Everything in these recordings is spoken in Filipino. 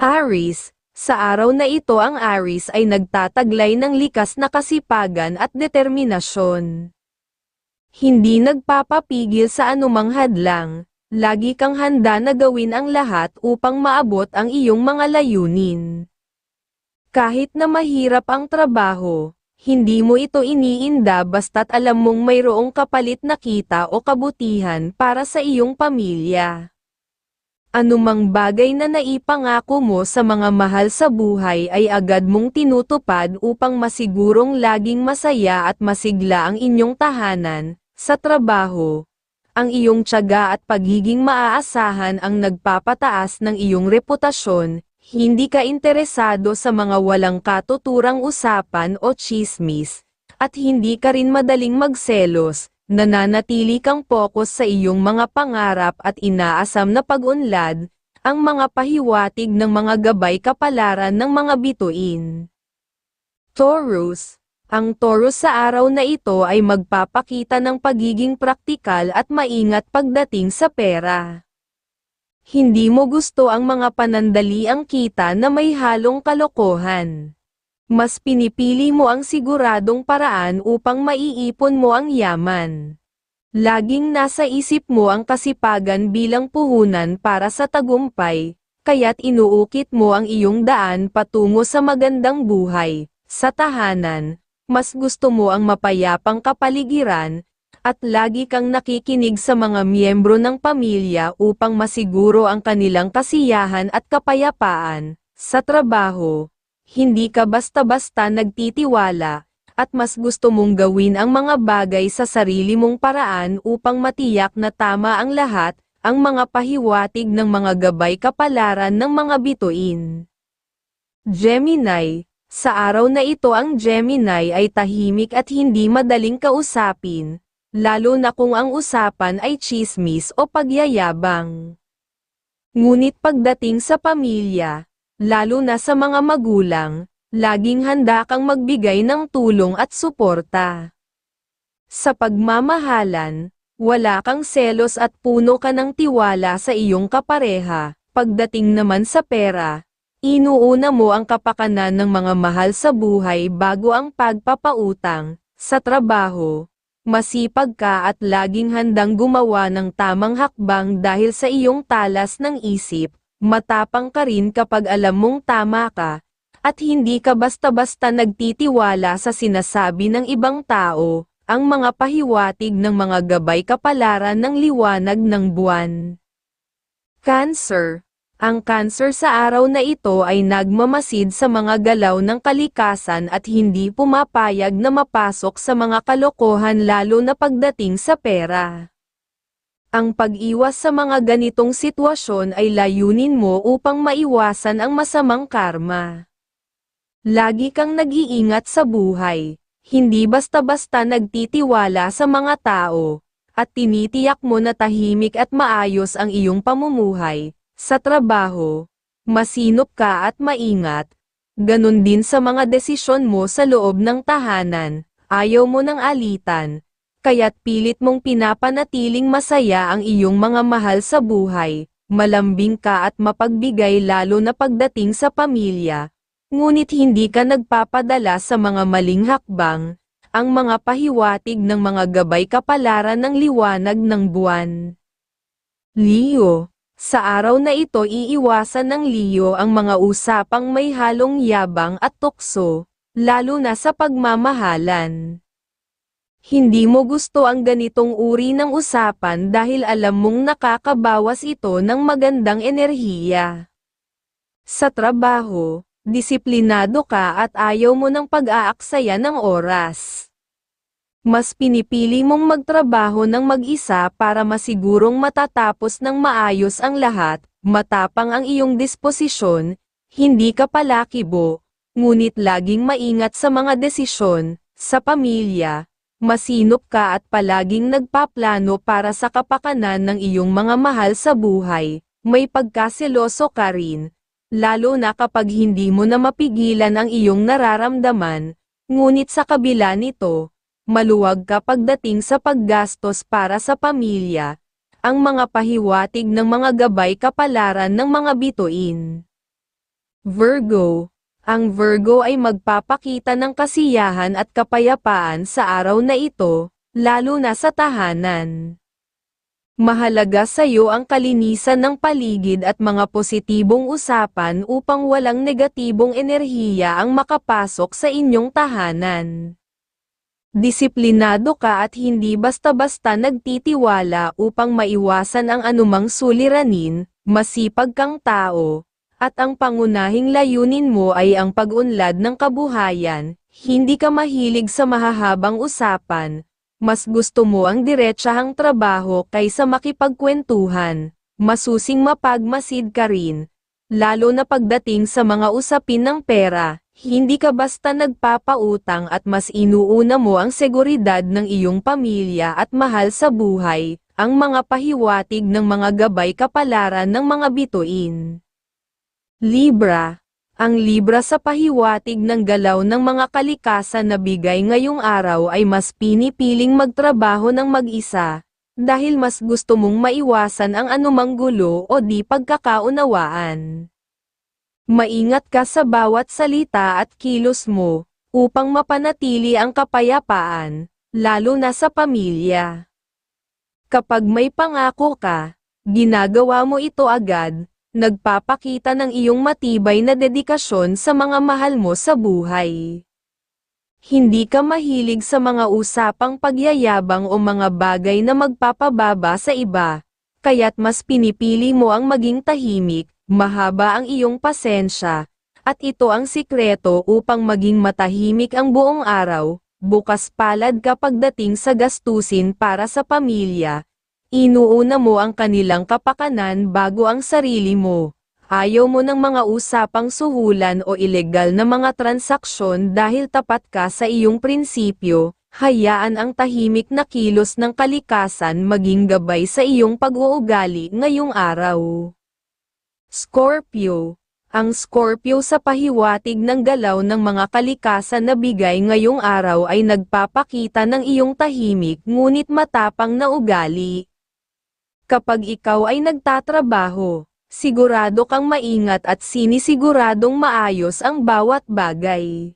Aris, sa araw na ito ang Aris ay nagtataglay ng likas na kasipagan at determinasyon. Hindi nagpapapigil sa anumang hadlang, lagi kang handa na gawin ang lahat upang maabot ang iyong mga layunin. Kahit na mahirap ang trabaho, hindi mo ito iniinda basta't alam mong mayroong kapalit na kita o kabutihan para sa iyong pamilya. Anumang bagay na naipangako mo sa mga mahal sa buhay ay agad mong tinutupad upang masigurong laging masaya at masigla ang inyong tahanan, sa trabaho. Ang iyong tiyaga at pagiging maaasahan ang nagpapataas ng iyong reputasyon, hindi ka interesado sa mga walang katuturang usapan o chismis, at hindi ka rin madaling magselos, nananatili kang focus sa iyong mga pangarap at inaasam na pag-unlad, ang mga pahiwatig ng mga gabay kapalaran ng mga bituin. Taurus, ang Taurus sa araw na ito ay magpapakita ng pagiging praktikal at maingat pagdating sa pera. Hindi mo gusto ang mga panandaliang kita na may halong kalokohan. Mas pinipili mo ang siguradong paraan upang maiipon mo ang yaman. Laging nasa isip mo ang kasipagan bilang puhunan para sa tagumpay, kaya't inuukit mo ang iyong daan patungo sa magandang buhay. Sa tahanan, mas gusto mo ang mapayapang kapaligiran, at lagi kang nakikinig sa mga miyembro ng pamilya upang masiguro ang kanilang kasiyahan at kapayapaan. Sa trabaho, hindi ka basta-basta nagtitiwala, at mas gusto mong gawin ang mga bagay sa sarili mong paraan upang matiyak na tama ang lahat, ang mga pahiwatig ng mga gabay kapalaran ng mga bituin. Gemini, sa araw na ito ang Gemini ay tahimik at hindi madaling kausapin, lalo na kung ang usapan ay chismis o pagyayabang. Ngunit pagdating sa pamilya, lalo na sa mga magulang, laging handa kang magbigay ng tulong at suporta. Sa pagmamahalan, wala kang selos at puno ka ng tiwala sa iyong kapareha, pagdating naman sa pera, inuuna mo ang kapakanan ng mga mahal sa buhay bago ang pagpapautang, sa trabaho, masipag ka at laging handang gumawa ng tamang hakbang dahil sa iyong talas ng isip, Matapang ka rin kapag alam mong tama ka, at hindi ka basta-basta nagtitiwala sa sinasabi ng ibang tao, ang mga pahiwatig ng mga gabay kapalaran ng liwanag ng buwan. Cancer Ang cancer sa araw na ito ay nagmamasid sa mga galaw ng kalikasan at hindi pumapayag na mapasok sa mga kalokohan lalo na pagdating sa pera. Ang pag-iwas sa mga ganitong sitwasyon ay layunin mo upang maiwasan ang masamang karma. Lagi kang nag-iingat sa buhay, hindi basta-basta nagtitiwala sa mga tao, at tinitiyak mo na tahimik at maayos ang iyong pamumuhay, sa trabaho, masinop ka at maingat, ganun din sa mga desisyon mo sa loob ng tahanan, ayaw mo ng alitan, kaya't pilit mong pinapanatiling masaya ang iyong mga mahal sa buhay, malambing ka at mapagbigay lalo na pagdating sa pamilya, ngunit hindi ka nagpapadala sa mga maling hakbang, ang mga pahiwatig ng mga gabay kapalaran ng liwanag ng buwan. Leo sa araw na ito iiwasan ng Leo ang mga usapang may halong yabang at tukso, lalo na sa pagmamahalan. Hindi mo gusto ang ganitong uri ng usapan dahil alam mong nakakabawas ito ng magandang enerhiya. Sa trabaho, disiplinado ka at ayaw mo ng pag-aaksaya ng oras. Mas pinipili mong magtrabaho ng mag-isa para masigurong matatapos ng maayos ang lahat, matapang ang iyong disposisyon, hindi ka palakibo, ngunit laging maingat sa mga desisyon, sa pamilya, masinop ka at palaging nagpaplano para sa kapakanan ng iyong mga mahal sa buhay, may pagkaseloso ka rin, lalo na kapag hindi mo na mapigilan ang iyong nararamdaman, ngunit sa kabila nito, maluwag ka pagdating sa paggastos para sa pamilya, ang mga pahiwatig ng mga gabay kapalaran ng mga bituin. Virgo Ang Virgo ay magpapakita ng kasiyahan at kapayapaan sa araw na ito, lalo na sa tahanan. Mahalaga sa iyo ang kalinisan ng paligid at mga positibong usapan upang walang negatibong enerhiya ang makapasok sa inyong tahanan. Disiplinado ka at hindi basta-basta nagtitiwala upang maiwasan ang anumang suliranin, masipag kang tao, at ang pangunahing layunin mo ay ang pag-unlad ng kabuhayan, hindi ka mahilig sa mahahabang usapan, mas gusto mo ang diretsahang trabaho kaysa makipagkwentuhan, masusing mapagmasid ka rin, lalo na pagdating sa mga usapin ng pera, hindi ka basta nagpapautang at mas inuuna mo ang seguridad ng iyong pamilya at mahal sa buhay, ang mga pahiwatig ng mga gabay kapalaran ng mga bituin. Libra Ang Libra sa pahiwatig ng galaw ng mga kalikasan na bigay ngayong araw ay mas pinipiling magtrabaho ng mag-isa, dahil mas gusto mong maiwasan ang anumang gulo o di pagkakaunawaan. Maingat ka sa bawat salita at kilos mo, upang mapanatili ang kapayapaan, lalo na sa pamilya. Kapag may pangako ka, ginagawa mo ito agad, nagpapakita ng iyong matibay na dedikasyon sa mga mahal mo sa buhay. Hindi ka mahilig sa mga usapang pagyayabang o mga bagay na magpapababa sa iba, kaya't mas pinipili mo ang maging tahimik, mahaba ang iyong pasensya, at ito ang sikreto upang maging matahimik ang buong araw, bukas palad kapag dating sa gastusin para sa pamilya. Inuuna mo ang kanilang kapakanan bago ang sarili mo. Ayaw mo ng mga usapang suhulan o ilegal na mga transaksyon dahil tapat ka sa iyong prinsipyo, hayaan ang tahimik na kilos ng kalikasan maging gabay sa iyong pag-uugali ngayong araw. Scorpio Ang Scorpio sa pahiwatig ng galaw ng mga kalikasan na bigay ngayong araw ay nagpapakita ng iyong tahimik ngunit matapang na ugali. Kapag ikaw ay nagtatrabaho, sigurado kang maingat at sinisiguradong maayos ang bawat bagay.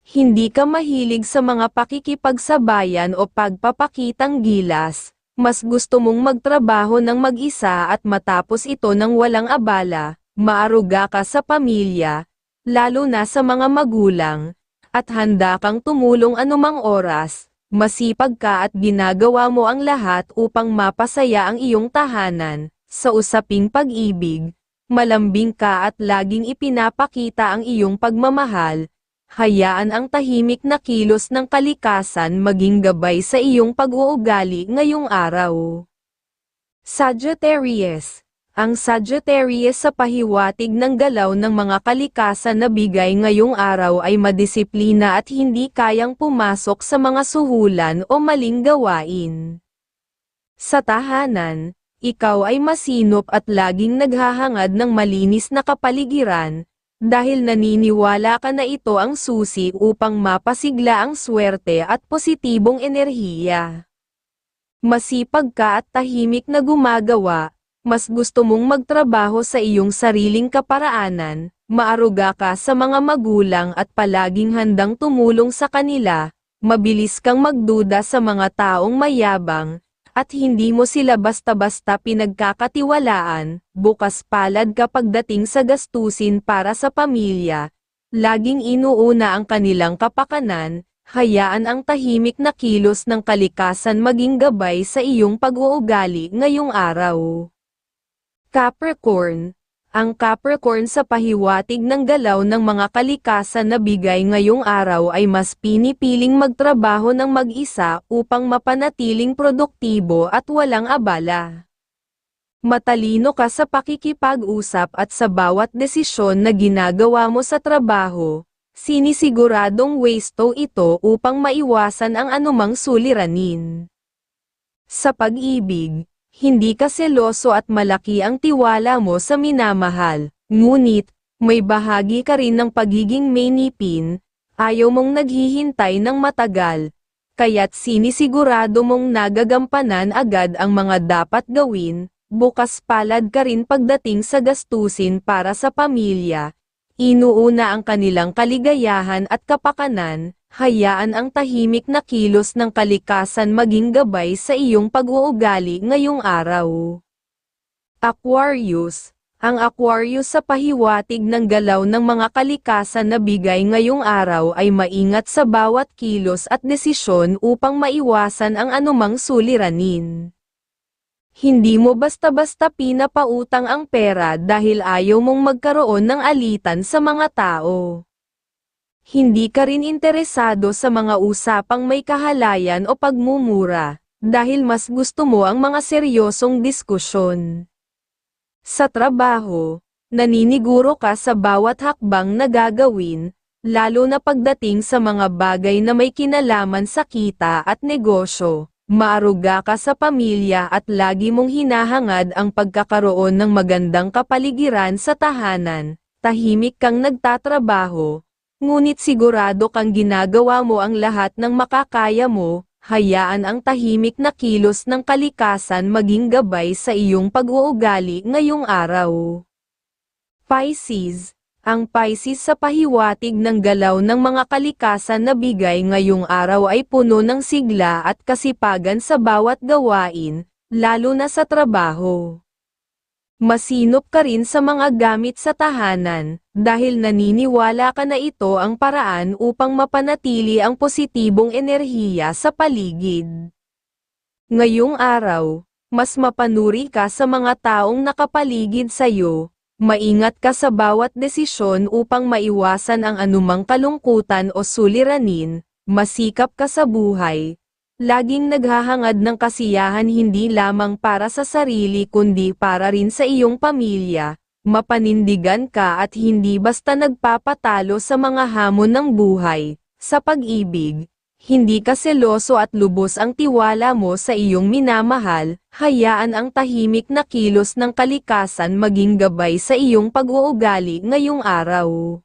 Hindi ka mahilig sa mga pakikipagsabayan o pagpapakitang gilas, mas gusto mong magtrabaho ng mag-isa at matapos ito ng walang abala, maaruga ka sa pamilya, lalo na sa mga magulang, at handa kang tumulong anumang oras, masipag ka at ginagawa mo ang lahat upang mapasaya ang iyong tahanan, sa usaping pag-ibig, malambing ka at laging ipinapakita ang iyong pagmamahal, hayaan ang tahimik na kilos ng kalikasan maging gabay sa iyong pag-uugali ngayong araw. Sagittarius Ang Sagittarius sa pahiwatig ng galaw ng mga kalikasan na bigay ngayong araw ay madisiplina at hindi kayang pumasok sa mga suhulan o maling gawain. Sa tahanan, ikaw ay masinop at laging naghahangad ng malinis na kapaligiran, dahil naniniwala ka na ito ang susi upang mapasigla ang swerte at positibong enerhiya. Masipag ka at tahimik na gumagawa, mas gusto mong magtrabaho sa iyong sariling kaparaanan, maaruga ka sa mga magulang at palaging handang tumulong sa kanila, mabilis kang magduda sa mga taong mayabang, at hindi mo sila basta-basta pinagkakatiwalaan, bukas palad kapag dating sa gastusin para sa pamilya, laging inuuna ang kanilang kapakanan, hayaan ang tahimik na kilos ng kalikasan maging gabay sa iyong pag-uugali ngayong araw. Capricorn ang Capricorn sa pahiwatig ng galaw ng mga kalikasan na bigay ngayong araw ay mas pinipiling magtrabaho ng mag-isa upang mapanatiling produktibo at walang abala. Matalino ka sa pakikipag-usap at sa bawat desisyon na ginagawa mo sa trabaho, sinisiguradong wasto ito upang maiwasan ang anumang suliranin. Sa pag-ibig, hindi ka seloso at malaki ang tiwala mo sa minamahal, ngunit, may bahagi ka rin ng pagiging mainipin, ayaw mong naghihintay ng matagal, kaya't sinisigurado mong nagagampanan agad ang mga dapat gawin, bukas palad ka rin pagdating sa gastusin para sa pamilya, Inuuna ang kanilang kaligayahan at kapakanan, hayaan ang tahimik na kilos ng kalikasan maging gabay sa iyong pag-uugali ngayong araw. Aquarius Ang Aquarius sa pahiwatig ng galaw ng mga kalikasan na bigay ngayong araw ay maingat sa bawat kilos at desisyon upang maiwasan ang anumang suliranin. Hindi mo basta-basta pinapautang ang pera dahil ayaw mong magkaroon ng alitan sa mga tao. Hindi ka rin interesado sa mga usapang may kahalayan o pagmumura, dahil mas gusto mo ang mga seryosong diskusyon. Sa trabaho, naniniguro ka sa bawat hakbang na gagawin, lalo na pagdating sa mga bagay na may kinalaman sa kita at negosyo. Maaruga ka sa pamilya at lagi mong hinahangad ang pagkakaroon ng magandang kapaligiran sa tahanan, tahimik kang nagtatrabaho, ngunit sigurado kang ginagawa mo ang lahat ng makakaya mo, hayaan ang tahimik na kilos ng kalikasan maging gabay sa iyong pag-uugali ngayong araw. Pisces ang Pisces sa pahiwatig ng galaw ng mga kalikasan na bigay ngayong araw ay puno ng sigla at kasipagan sa bawat gawain, lalo na sa trabaho. Masinop ka rin sa mga gamit sa tahanan, dahil naniniwala ka na ito ang paraan upang mapanatili ang positibong enerhiya sa paligid. Ngayong araw, mas mapanuri ka sa mga taong nakapaligid sa iyo, Maingat ka sa bawat desisyon upang maiwasan ang anumang kalungkutan o suliranin, masikap ka sa buhay. Laging naghahangad ng kasiyahan hindi lamang para sa sarili kundi para rin sa iyong pamilya. Mapanindigan ka at hindi basta nagpapatalo sa mga hamon ng buhay. Sa pag-ibig, hindi ka seloso at lubos ang tiwala mo sa iyong minamahal, hayaan ang tahimik na kilos ng kalikasan maging gabay sa iyong pag-uugali ngayong araw.